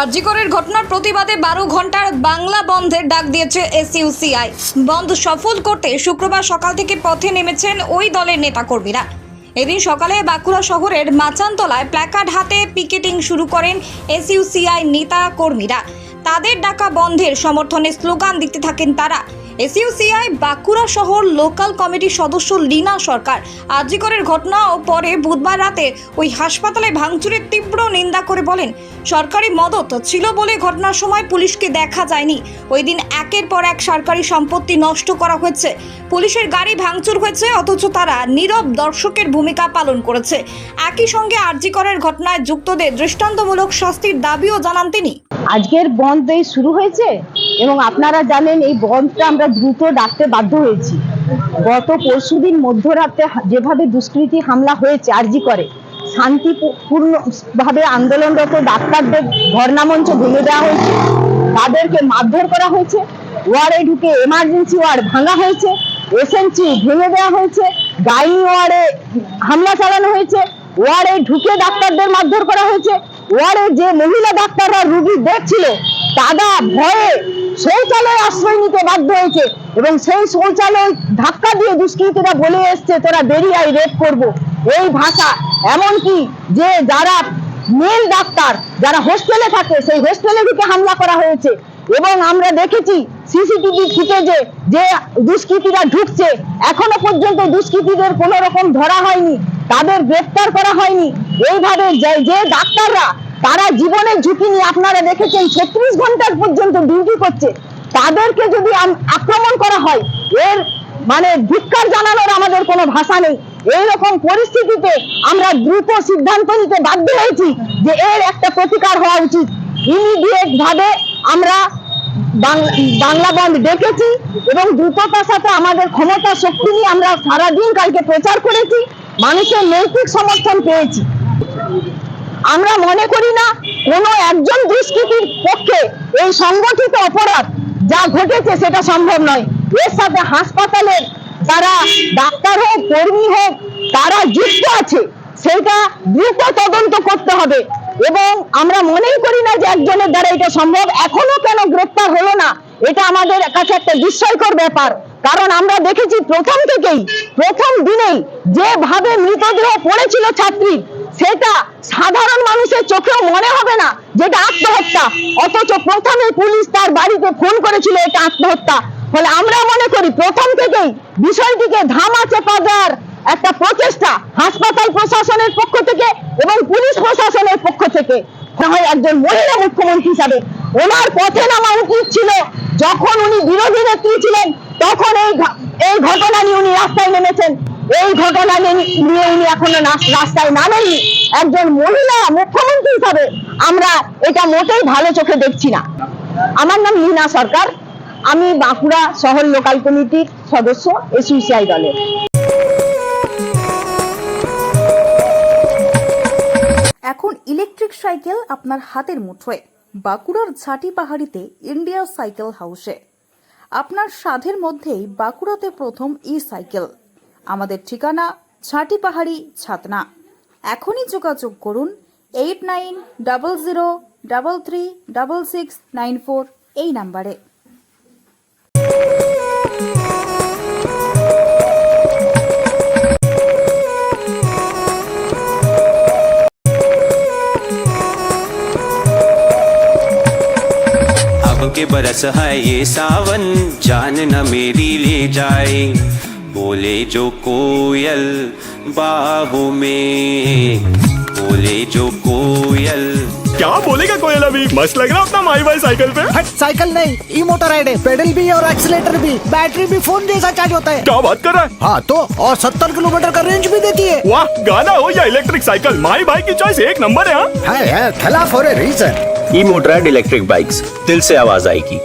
আরজিকরের ঘটনার প্রতিবাদে বারো ঘণ্টার বাংলা বন্ধের ডাক দিয়েছে এসইউসিআই। বন্ধ সফল করতে শুক্রবার সকাল থেকে পথে নেমেছেন ওই দলের নেতাকর্মীরা। এদিন সকালে বাঁকুড়া শহরের মাচানতলায় প্ল্যাকার্ড হাতে পিকেটিং শুরু করেন এসইউসিআই নেতা কর্মীরা তাদের ডাকা বন্ধের সমর্থনে স্লোগান দিতে থাকেন তারা। এসইউসিআই, বাঁকুড়া শহর লোকাল কমিটির সদস্য লীনা সরকার। আরজিকরের ঘটনা ও পরে বুধবার রাতে ওই হাসপাতালে ভাঙচুরের তীব্র নিন্দা করে বলেন, সরকারি মদত ছিল বলে ঘটনার সময় পুলিশকে দেখা যায়নি। ওই দিন একের পর এক সরকারি সম্পত্তি নষ্ট করা হয়েছে। পুলিশের গাড়ি ভাঙচুর হয়েছে, অথচ তারা নীরব দর্শকের ভূমিকা পালন করেছে। একই সঙ্গে আরজিকরের ঘটনায় যুক্তদের দৃষ্টান্তমূলক শাস্তির দাবিও জানান তিনি। আজকের বন্ধ এই শুরু হয়েছে? এবং আপনারা জানেন এই বন্ধটা আমরা দ্রুত ডাকতে বাধ্য হয়েছি। গত পরশুদিন মধ্যরাতে যেভাবে দুষ্কৃতী হামলা হয়েছে, আরজি করে শান্তিপূর্ণ ভাবে আন্দোলনরত ডাক্তারদের ধর্ণামঞ্চ ভেঙে দেওয়া হয়েছে। তাদেরকে মারধর করা হয়েছে। ওয়ার্ডে ঢুকে এমার্জেন্সি ওয়ার্ড ভাঙা হয়েছে। এসএনসি ভেঙে দেওয়া হয়েছে। গাইনি ওয়ার্ডে হামলা চালানো হয়েছে। ওয়ার্ডে ঢুকে ডাক্তারদের মারধর করা হয়েছে। ওয়ার্ডে যে মহিলা ডাক্তাররা রুগী দেখছিল, তারা ভয়ে শৌচালয়ে আশ্রয় নিতে বাধ্য হয়েছে এবং সেই শৌচালয় ধাক্কা দিয়ে দুষ্কৃতীরা বলে এসছে, তোরা বেরিয়ে আয় রেপ করব। এই ভাষা এমনকি যে যারা মেল ডাক্তার, যারা হোস্টেলে থাকে, সেই হোস্টেলে ঢুকে হামলা করা হয়েছে। এবং আমরা দেখেছি সিসিটিভি ফুটেজে যে দুষ্কৃতীরা ঢুকছে, এখনও পর্যন্ত দুষ্কৃতীদের কোনো রকম ধরা হয়নি। তাদের গ্রেফতার করা হয়নি। এইভাবে যে ডাক্তাররা, তারা জীবনের ঝুঁকি নিয়ে আপনারা দেখেছেন, ছত্রিশ ঘণ্টার পর্যন্ত ডিউটি করছে। তাদেরকে যদি আক্রমণ করা হয়, এর মানে ধিক্কার জানানোর আমাদের কোনো ভাষা নেই। এইরকম পরিস্থিতিতে আমরা দ্রুত সিদ্ধান্ত নিতে বাধ্য হয়েছি যে এর একটা প্রতিকার হওয়া উচিত। ইমিডিয়েট ভাবে আমরা বাংলা বন্ধ ডেকেছি এবং দ্রুততার সাথে আমাদের ক্ষমতা শক্তি নিয়ে আমরা সারাদিন কালকে প্রচার করেছি। মানুষের নৈতিক সমর্থন পেয়েছি। আমরা মনে করি না কোনো একজন দুষ্কৃতীর পক্ষে এই সংগঠিত অপরাধ যা ঘটেছে সেটা সম্ভব নয়। এর সাথে হাসপাতালের যারা ডাক্তার হোক, কর্মী হোক, তারা যুক্ত আছে। সেটা দ্রুত তদন্ত করতে হবে এবং আমরা মনেই করি না যে একজনের দ্বারা এটা সম্ভব। এখনও কেন গ্রেপ্তার হলো না? এটা আমাদের কাছে একটা বিস্ময়কর ব্যাপার। কারণ আমরা দেখেছি প্রথম থেকেই, প্রথম দিনেই যেভাবে মৃতদেহ পড়েছিল ছাত্রী, সেটা সাধারণ মানুষের চোখেও মনে হবে না যেটা আত্মহত্যা। অথচ প্রথমে পুলিশ তার বাড়িতে ফোন করেছিল এটা আত্মহত্যা। ফলে আমরা মনে করি প্রথম থেকেই বিষয়টিকে ধামা চেপা দেওয়ার একটা প্রচেষ্টা হাসপাতাল প্রশাসনের পক্ষ থেকে এবং পুলিশ প্রশাসনের পক্ষ থেকে। হয় একজন মহিলা মুখ্যমন্ত্রী হিসাবে ওনার পথে নামা উচিত ছিল যখন উনি বিরোধী নেত্রী ছিলেন তখন এই এই ঘটনা নিয়ে উনি রাস্তায় নেমেছেন। এই ঘটনা নিয়ে উনি এখনও রাস্তায় নামেননি। একজন মহিলা, মুখ্যমন্ত্রী হিসাবে আমরা এটা মোটেই ভালো চোখে দেখছি না। আমার নাম লীনা সরকার। আমি বাঁকুড়া শহর লোকাল কমিটির সদস্য এসইউসিআই দলের। এখন ইলেকট্রিক সাইকেল আপনার হাতের মুঠোয়। বাঁকুড়ার ঝাঁটি পাহাড়িতে ইন্ডিয়া সাইকেল হাউসে। আপনার সাধের মধ্যেই বাঁকুড়াতে প্রথম ই সাইকেল আমাদের ঠিকানা ছাটি পাহাড়ি ছাতনা। এখনই যোগাযোগ করুন eight nine double zero double three double six nine four এই নাম্বারে। के बरस है ये सावन जान न मेरी ले जाए। बोले जो कोयल बाहों में बोले जो कोयल। क्या बोलेगा कोयल अभी? मस्त लग रहा अपना माई भाई साइकिल पे। हट साइकिल नहीं ई मोटर राइड है पेडल भी और एक्सीलेटर भी बैटरी भी फ़ोन जैसा चार्ज होता है। क्या बात कर रहा है? हाँ तो और सत्तर किलोमीटर का रेंज भी देती है। वाह गाना हो या इलेक्ट्रिक साइकिल माई भाई की चॉइस एक नंबर है हाँ? है है थैला for a reason E motor and electric bikes दिल से आवाज़ आएगी।